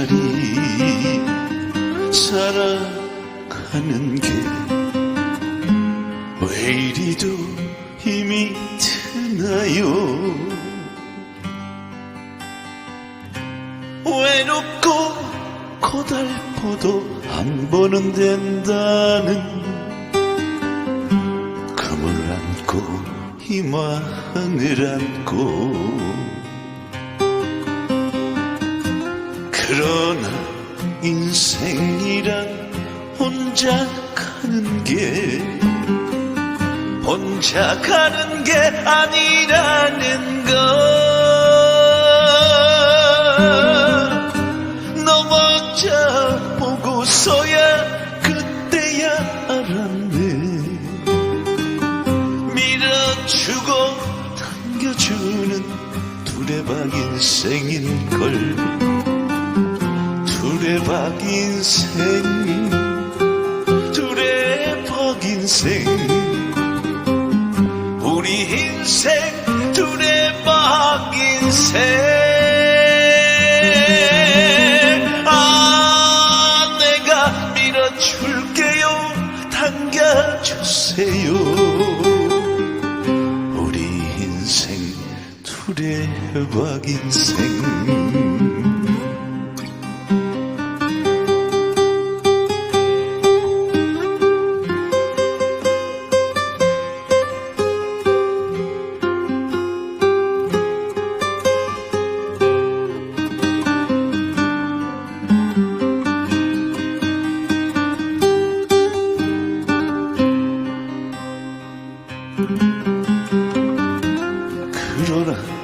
세상살이 살아가는 게 왜 이리도 힘이 드나요? 외롭고 고달퍼도 안 보는 된다는 금을 안고 희망을 안고. 그러나 인생이란 혼자 가는 게 혼자 가는 게 아니라는 걸 두레박 인생인걸. 두레박 인생 두레박 인생 우리 인생 두레박 인생 아 내가 밀어줄게요. 당겨주세요 두레박 인생. 그러나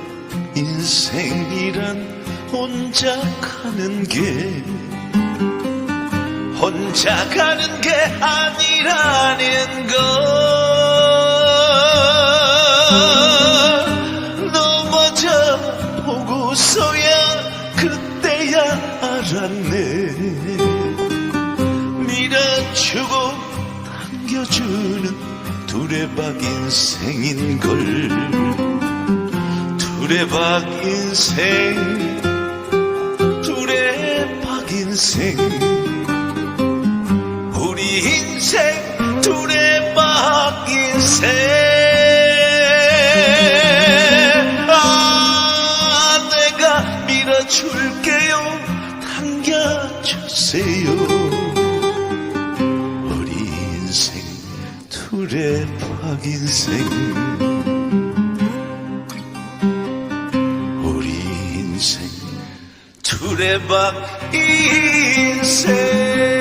인생이란 혼자 가는 게 혼자 가는 게 아니라는 걸 넘어져 보고서야 그때야 알았네. 밀어주고 당겨주는 두레박 인생인걸 두레박 인생 두레박 인생. 우리 인생 두레박 인생. 아 내가 밀어줄게요. 당겨주세요. 우리 인생 두레박 인생 우리 인생 두레박 인생